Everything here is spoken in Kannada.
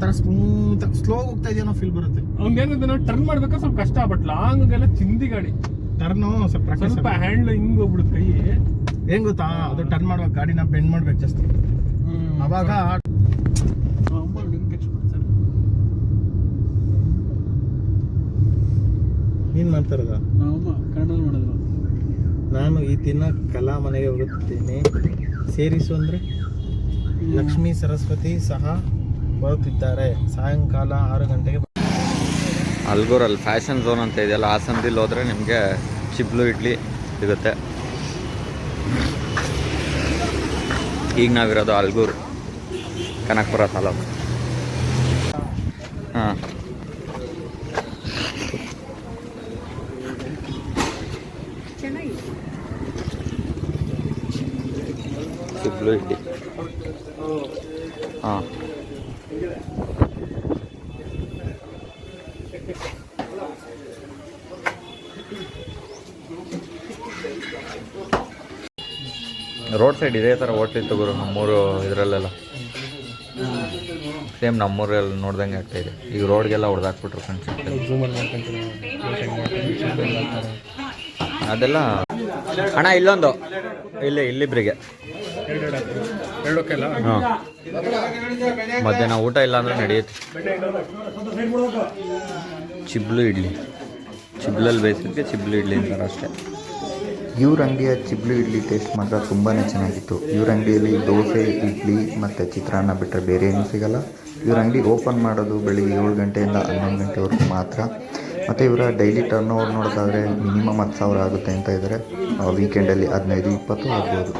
ಒಂಥರ ಸ್ಮೂತ್ ಸ್ಲೋ ಹೋಗ್ತಾ ಇದೆಯೋ ಫೀಲ್ ಬರುತ್ತೆ. ಅವ್ನಿಗೇನಂದ್ರೆ ನಾವು ಟರ್ನ್ ಮಾಡ್ಬೇಕು ಸ್ವಲ್ಪ ಕಷ್ಟ ಬಟ್ ಲಾಂಗ್ ಎಲ್ಲ ಚಿಂದಿ ಗಾಡಿ ಟರ್ನ್ ಸ್ವಲ್ಪ ಸ್ವಲ್ಪ ಹ್ಯಾಂಡ್ಲ್ ಹಿಂಗ್ ಹೋಗ್ಬಿಡುತ್ತೆ ಕೈ ಹೆಂಗ್ ಗೊತ್ತಾ? ಅದು ಟರ್ನ್ ಮಾಡುವಾಗ ಗಾಡಿನ ಬೆಂಡ್ ಮಾಡ್ಬೇಕು ಜಾಸ್ತಿ ಅವಾಗ ಏನ್ ಮಾಡ್ತಾರದ ಮಾಡಿದ್ರು. ನಾನು ಈ ದಿನ ಕಲಾ ಮನೆಗೆ ಹೋಗುತ್ತೇನೆ ಸೇರಿಸು ಅಂದ್ರೆ ಲಕ್ಷ್ಮೀ ಸರಸ್ವತಿ ಸಹ ಬರುತ್ತಿದ್ದಾರೆ. ಸಾಯಂಕಾಲ ಆರು ಗಂಟೆಗೆ ಅಲ್ಗೂರಲ್ಲಿ ಫ್ಯಾಷನ್ ಝೋನ್ ಅಂತ ಇದೆಯಲ್ಲ, ಆ ಸಂದಿಲ್ಲಿ ಹೋದ್ರೆ ನಿಮಗೆ ಚಿಬ್ಲು ಇಡ್ಲಿ ಸಿಗುತ್ತೆ. ಈಗ ನಾವಿರೋದು ಅಲ್ಗೂರು, ಕನಕಪುರ ತಾಲೂಕು. ಹಾಂ. ಚಿಬ್ಲು ಇಡ್ಲಿ. ಹಾಂ. ರೋಡ್ ಸೈಡ್ ಇದೇ ಥರ ಹೋಟ್ಲಿತ್ತು ಗುರು ನಮ್ಮೂರು ಇದರಲ್ಲೆಲ್ಲ. ಸೇಮ್ ನಮ್ಮೂರಲ್ಲಿ ನೋಡ್ದಂಗೆ ಆಗ್ತಾಯಿದೆ ಈಗ ರೋಡ್ಗೆಲ್ಲ ಹೊಡೆದಾಕ್ಬಿಟ್ರು ಫ್ರೆಂಡ್ಸ್ ಅದೆಲ್ಲ ಅಣ್ಣ ಇಲ್ಲೊಂದು. ಇಲ್ಲಿ ಇಲ್ಲಿಬ್ರಿಗೆ. ಹಾಂ. ಮಧ್ಯಾಹ್ನ ಊಟ ಇಲ್ಲ ಅಂದರೆ ನಡೆಯುತ್ತೆ. ಚಿಬ್ಲು ಇಡ್ಲಿ. ಚಿಬ್ಲಲ್ಲಿ ಬೇಯಿಸಿದ್ಕೆ ಚಿಬ್ಲು ಇಡ್ಲಿ ಅಂತಾರೆ ಅಷ್ಟೇ. ಇವ್ರ ಅಂಗಡಿಯ ಚಿಬ್ಲು ಇಡ್ಲಿ ಟೇಸ್ಟ್ ಮಾತ್ರ ತುಂಬಾ ಚೆನ್ನಾಗಿತ್ತು. ಇವ್ರ ಅಂಗಡಿಯಲ್ಲಿ ದೋಸೆ ಇಡ್ಲಿ ಮತ್ತು ಚಿತ್ರಾನ್ನ ಬಿಟ್ಟರೆ ಬೇರೆ ಏನೂ ಸಿಗಲ್ಲ. ಇವ್ರ ಅಂಗಡಿ ಓಪನ್ ಮಾಡೋದು ಬೆಳಿಗ್ಗೆ ಏಳು ಗಂಟೆಯಿಂದ ಹನ್ನೊಂದು ಗಂಟೆವರೆಗೂ ಮಾತ್ರ. ಮತ್ತು ಇವರ ಡೈಲಿ ಟರ್ನ್ ಓವರ್ ನೋಡೋದಾದರೆ ಮಿನಿಮಮ್ ಹತ್ತು ಸಾವಿರ ಆಗುತ್ತೆ ಅಂತ ಇದ್ದಾರೆ ವೀಕೆಂಡಲ್ಲಿ ಹದಿನೈದು, ಇಪ್ಪತ್ತು ಆಗ್ಬೋದು.